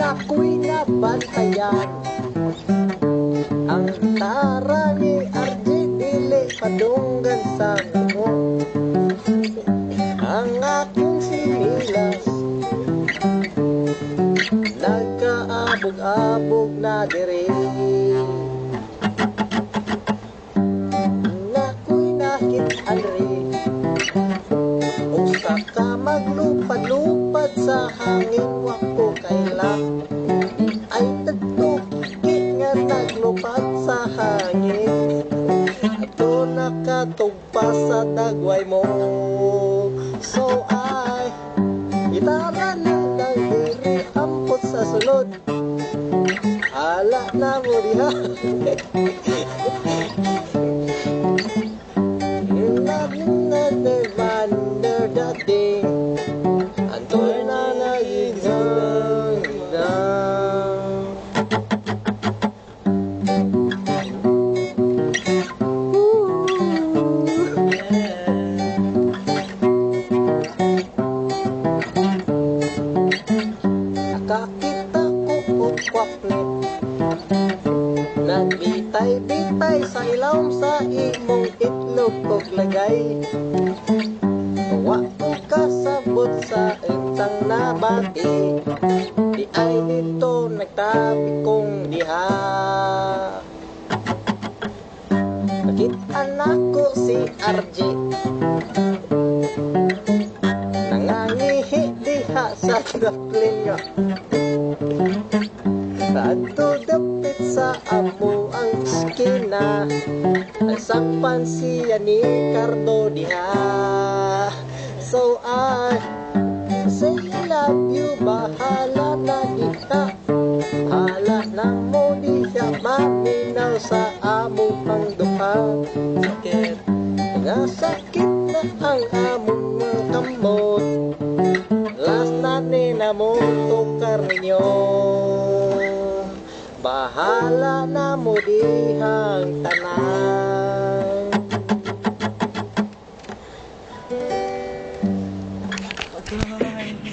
ako'y nabantayan. Ang tara ni RJ padunggan sa mo Ang aking sinilas Nagkaabog-abog na diri. Nako'y nakitaan rin Usa ka maglupad-lupad sa hangin wako kaila Ay tagtuki nga naglupad sa hangin. Ato nakatugpa sa dagway mo. So ay Gitara na lang diri ampot sa sulod Hala na mo diha Nagbitay-bitay sa ilawom sa imong itlog ug lagay. Wa ko kasabot sa intang nabati. Di ay dito nagtabi kong diha. Nakita na ko si RJ Nangangihi diha sa grappling nga Radto dapit sa amo ang skina. Nagsakpan siya ni Cardo diha So I say I love you Bahala na diha Bahala na mo diha Maminaw sa amo pang duha. Sakit. Nga sakit na ang among mga kamot. Last na ni na mo tukar ninyo Bahala na mo dihang tanan